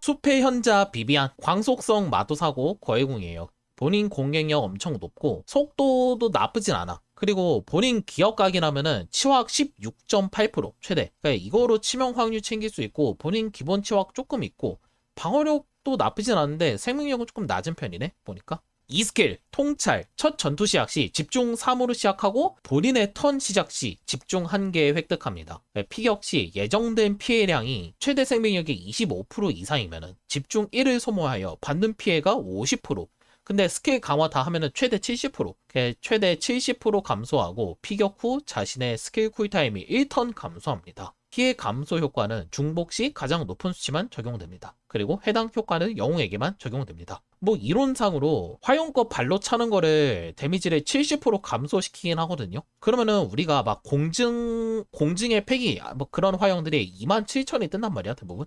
숲의 현자 비비안 광속성 마도사고 거해궁이에요. 본인 공격력 엄청 높고 속도도 나쁘진 않아. 그리고 본인 기억각이라면은 치확 16.8% 최대. 그러니까 이거로 치명 확률 챙길 수 있고 본인 기본 치확 조금 있고 방어력도 나쁘진 않은데 생명력은 조금 낮은 편이네 보니까. 이 스킬 통찰 첫 전투 시작 시 집중 3으로 시작하고 본인의 턴 시작 시 집중 1개 획득합니다. 네, 피격 시 예정된 피해량이 최대 생명력의 25% 이상이면 집중 1을 소모하여 받는 피해가 50% 근데 스킬 강화 다 하면은 최대 70%, 그 최대 70% 감소하고 피격 후 자신의 스킬 쿨타임이 1턴 감소합니다. 피해 감소 효과는 중복 시 가장 높은 수치만 적용됩니다. 그리고 해당 효과는 영웅에게만 적용됩니다. 뭐 이론상으로 화용껏 발로 차는 거를 데미지를 70% 감소시키긴 하거든요. 그러면은 우리가 막 공증 공증의 팩이 뭐 그런 화용들이 27,000이 뜬단 말이야 대부분.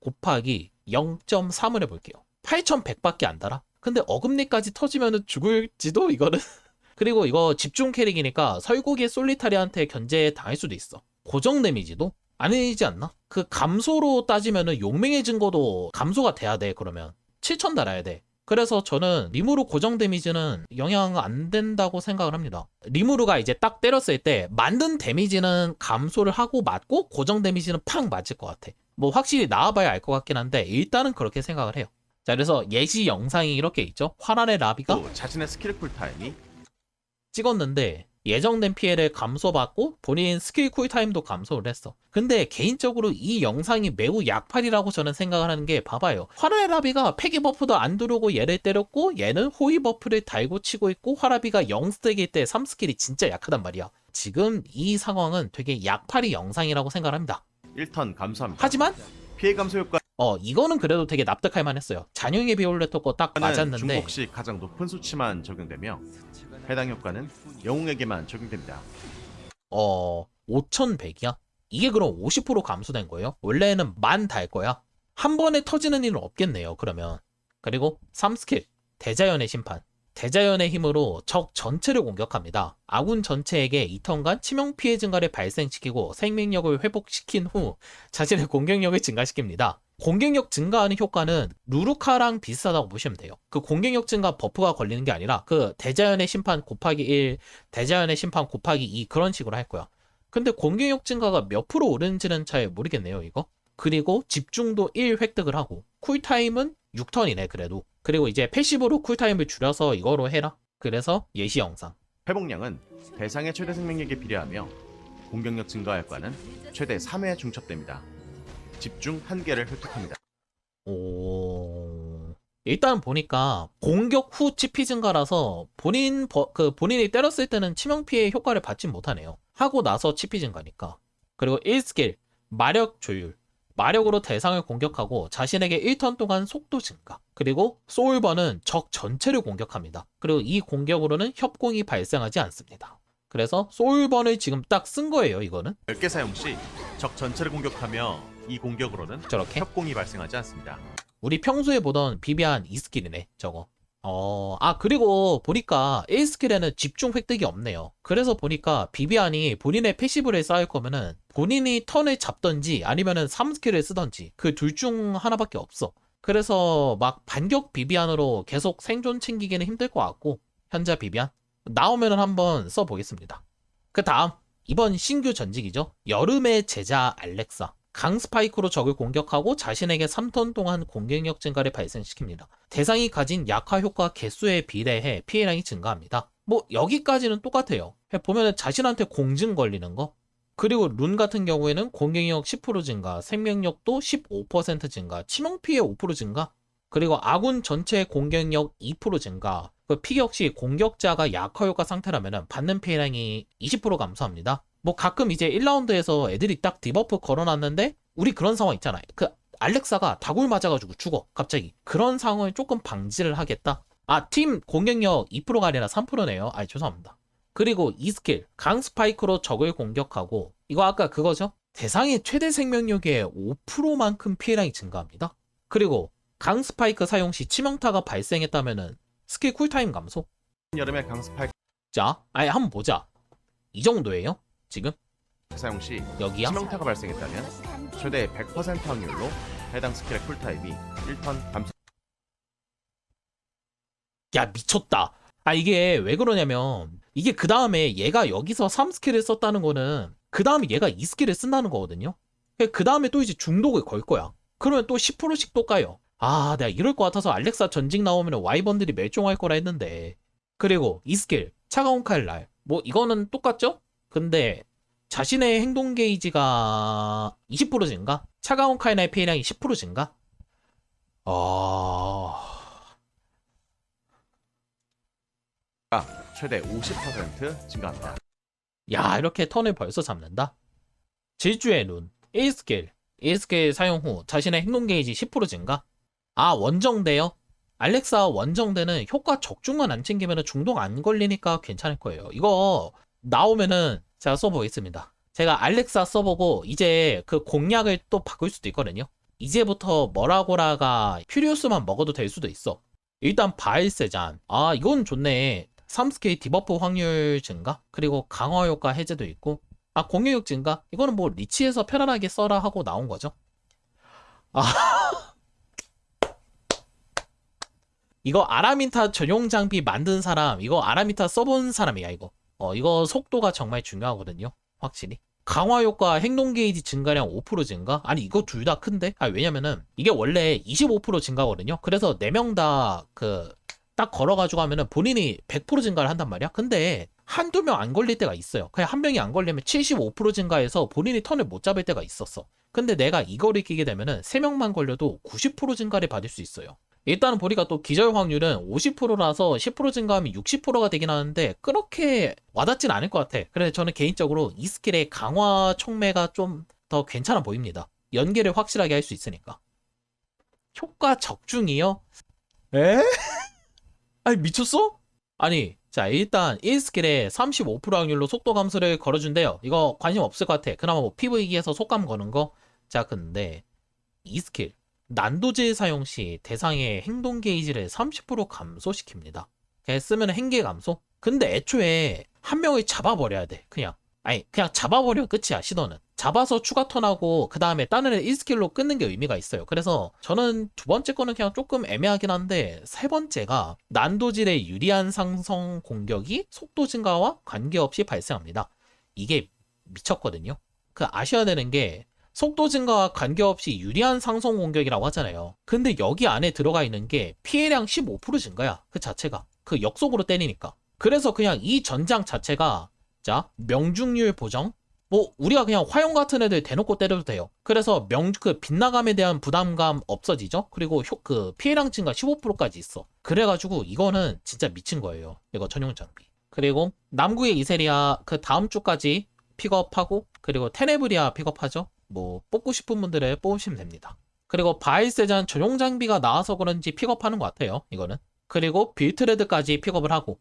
곱하기 0.3을 해볼게요. 8,100밖에 안 달아. 근데 어금니까지 터지면은 죽을지도 이거는. 그리고 이거 집중 캐릭이니까 설국의 솔리타리한테 견제 당할 수도 있어. 고정 데미지도 아니지 않나? 그 감소로 따지면은 용맹의 증거도 감소가 돼야 돼 그러면 7천 달아야 돼. 그래서 저는 리무르 고정 데미지는 영향 안 된다고 생각을 합니다. 리무르가 이제 딱 때렸을 때 만든 데미지는 감소를 하고 맞고 고정 데미지는 팍 맞을 것 같아. 뭐 확실히 나와봐야 알 것 같긴 한데 일단은 그렇게 생각을 해요. 자 그래서 예시 영상이 이렇게 있죠. 화란의 라비가 또 자신의 스킬 쿨타임이 찍었는데 예정된 피해를 감소받고 본인 스킬 쿨타임도 감소를 했어. 근데 개인적으로 이 영상이 매우 약팔이라고 저는 생각을 하는 게 봐봐요. 화라의 라비가 패기 버프도 안 두르고 얘를 때렸고 얘는 호위 버프를 달고 치고 있고 화라비가 0스택일 때 3스킬이 진짜 약하단 말이야. 지금 이 상황은 되게 약팔이 영상이라고 생각을 합니다. 1턴 감소합니다. 하지만 피해 감소 효과는 어 이거는 그래도 되게 납득할 만했어요. 잔용의 비올레토 거 딱 맞았는데 시 가장 높은 수치만 적용되며 해당 효과는 영웅에게만 적용됩니다. 어 5,100이야? 이게 그럼 50% 감소된 거예요? 원래는 만 달 거야? 한 번에 터지는 일은 없겠네요, 그러면. 그리고 3스킬, 대자연의 심판. 대자연의 힘으로 적 전체를 공격합니다. 아군 전체에게 2턴간 치명 피해 증가를 발생시키고 생명력을 회복시킨 후 자신의 공격력을 증가시킵니다. 공격력 증가하는 효과는 루루카랑 비슷하다고 보시면 돼요. 그 공격력 증가 버프가 걸리는 게 아니라 그 대자연의 심판 곱하기 1, 대자연의 심판 곱하기 2 그런 식으로 할 거야. 근데 공격력 증가가 몇 프로 오르는지는 잘 모르겠네요, 이거. 그리고 집중도 1 획득을 하고 쿨타임은 6턴이네, 그래도. 그리고 이제 패시브로 쿨타임을 줄여서 이거로 해라. 그래서 예시 영상. 회복량은 대상의 최대 생명력에 비례하며 공격력 증가 효과는 최대 3회 중첩됩니다. 집중 1개를 획득합니다. 오. 일단 보니까 공격 후 치피 증가라서 본인 버- 그 본인이 때렸을 때는 치명 피해 효과를 받진 못하네요. 하고 나서 치피 증가니까. 그리고 1스킬 마력 조율. 마력으로 대상을 공격하고 자신에게 1턴 동안 속도 증가. 그리고 소울버는 적 전체를 공격합니다. 그리고 이 공격으로는 협공이 발생하지 않습니다. 그래서 소울번을 지금 딱 쓴 거예요, 이거는. 10개 사용 시 적 전체를 공격하며 이 공격으로는 저렇게. 협공이 발생하지 않습니다. 우리 평소에 보던 비비안 2스킬이네, 저거. 어, 아, 그리고 보니까 1스킬에는 집중 획득이 없네요. 그래서 보니까 비비안이 본인의 패시브를 쌓을 거면은 본인이 턴을 잡던지 아니면은 3스킬을 쓰던지 그 둘 중 하나밖에 없어. 그래서 막 반격 비비안으로 계속 생존 챙기기는 힘들 것 같고, 현자 비비안. 나오면은 한번 써보겠습니다. 그 다음, 이번 신규 전직이죠. 여름의 제자 알렉사. 강 스파이크로 적을 공격하고 자신에게 3턴 동안 공격력 증가를 발생시킵니다. 대상이 가진 약화 효과 개수에 비례해 피해량이 증가합니다. 뭐 여기까지는 똑같아요. 보면은 자신한테 공증 걸리는 거. 그리고 룬 같은 경우에는 공격력 10% 증가, 생명력도 15% 증가, 치명 피해 5% 증가, 그리고 아군 전체 공격력 2% 증가. 그 피격 시 공격자가 약화 효과 상태라면 받는 피해량이 20% 감소합니다. 뭐 가끔 이제 1라운드에서 애들이 딱 디버프 걸어놨는데 우리 그런 상황 있잖아요. 그 알렉사가 다굴 맞아가지고 죽어 갑자기 그런 상황을 조금 방지를 하겠다. 아 팀 공격력 2%가 아니라 3%네요. 아 죄송합니다. 그리고 이 스킬 강 스파이크로 적을 공격하고 이거 아까 그거죠? 대상의 최대 생명력의 5%만큼 피해량이 증가합니다. 그리고 강 스파이크 사용 시 치명타가 발생했다면은 스킬 쿨타임 감소. 여름의 강스파이크 자, 아예 한번 보자. 이 정도예요? 지금? 사용 시 여기야? 치명타가 발생했다면 최대 100% 확률로 해당 스킬의 쿨타입이 1턴 감소 야 미쳤다. 아 이게 왜 그러냐면 이게 그 다음에 얘가 여기서 3스킬을 썼다는 거는 그 다음에 얘가 2스킬을 쓴다는 거거든요. 그 다음에 또 이제 중독을 걸 거야. 그러면 또 10%씩 또 까요. 아 내가 이럴 것 같아서 알렉사 전직 나오면 와이번들이 멸종할 거라 했는데 그리고 2스킬 차가운 칼날 뭐 이거는 똑같죠? 근데 자신의 행동 게이지가 20% 증가? 차가운 칼날 피해량이 10% 증가? 아... 최대 50% 증가합니다. 야 이렇게 턴을 벌써 잡는다? 질주의 눈 1스킬 1스킬 사용 후 자신의 행동 게이지 10% 증가? 아 원정대요? 알렉사 원정대는 효과 적중만 안 챙기면 중독 안 걸리니까 괜찮을 거예요 이거 나오면은 제가 써보겠습니다. 제가 알렉사 써보고 이제 그 공략을 또 바꿀 수도 있거든요. 이제부터 머라고라가 퓨리우스만 먹어도 될 수도 있어. 일단 바일세잔. 아 이건 좋네. 3스케이 디버프 확률 증가? 그리고 강화 효과 해제도 있고. 아 공격력 증가? 이거는 뭐 리치에서 편안하게 써라 하고 나온 거죠. 아. 이거 아라민타 전용 장비 만든 사람 이거 아라민타 써본 사람이야 이거 어 이거 속도가 정말 중요하거든요 확실히 강화 효과 행동 게이지 증가량 5% 증가? 아니 이거 둘 다 큰데? 아 왜냐면은 이게 원래 25% 증가거든요. 그래서 4명 다 그 딱 걸어가지고 하면은 본인이 100% 증가를 한단 말이야. 근데 한두 명 안 걸릴 때가 있어요. 그냥 한 명이 안 걸리면 75% 증가해서 본인이 턴을 못 잡을 때가 있었어. 근데 내가 이거를 끼게 되면은 3명만 걸려도 90% 증가를 받을 수 있어요. 일단은 보니까 또 기절 확률은 50%라서 10% 증가하면 60%가 되긴 하는데 그렇게 와닿진 않을 것 같아. 그래서 저는 개인적으로 이 스킬의 강화 촉매가 좀 더 괜찮아 보입니다. 연계를 확실하게 할 수 있으니까. 효과 적중이요? 에? 아니 미쳤어? 아니 자 일단 1스킬에 35% 확률로 속도 감소를 걸어준대요. 이거 관심 없을 것 같아. 그나마 뭐 PVE에서 속감 거는 거. 자 근데 2스킬 난도질 사용 시 대상의 행동 게이지를 30% 감소시킵니다. 쓰면 행계 감소? 근데 애초에 한 명을 잡아버려야 돼. 그냥. 아니, 그냥 잡아버려 끝이야, 시도는. 잡아서 추가 턴하고, 그 다음에 다른 애 1스킬로 끊는 게 의미가 있어요. 그래서 저는 두 번째 거는 그냥 조금 애매하긴 한데, 세 번째가 난도질의 유리한 상성 공격이 속도 증가와 관계없이 발생합니다. 이게 미쳤거든요. 그 아셔야 되는 게, 속도 증가와 관계없이 유리한 상성 공격이라고 하잖아요. 근데 여기 안에 들어가 있는 게 피해량 15% 증가야. 그 자체가. 그 역속으로 때리니까. 그래서 그냥 이 전장 자체가 자, 명중률 보정. 뭐 우리가 그냥 화용 같은 애들 대놓고 때려도 돼요. 그래서 명 그 빗나감에 대한 부담감 없어지죠. 그리고 효, 그 피해량 증가 15%까지 있어. 그래가지고 이거는 진짜 미친 거예요. 이거 전용 장비. 그리고 남구의 이세리아 그 다음 주까지 픽업하고 그리고 테네브리아 픽업하죠. 뭐 뽑고 싶은 분들을 뽑으시면 됩니다. 그리고 바일세잔 전용 장비가 나와서 그런지 픽업하는 것 같아요. 이거는. 그리고 빌트레드까지 픽업을 하고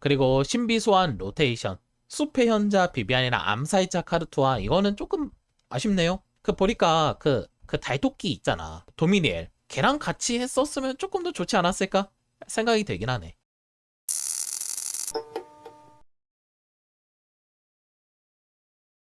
그리고 신비소환 로테이션 숲의 현자 비비안이나 암살자 카르투아 이거는 조금 아쉽네요. 그 보니까 그, 그 달토끼 있잖아. 도미니엘. 걔랑 같이 했었으면 조금 더 좋지 않았을까? 생각이 되긴 하네.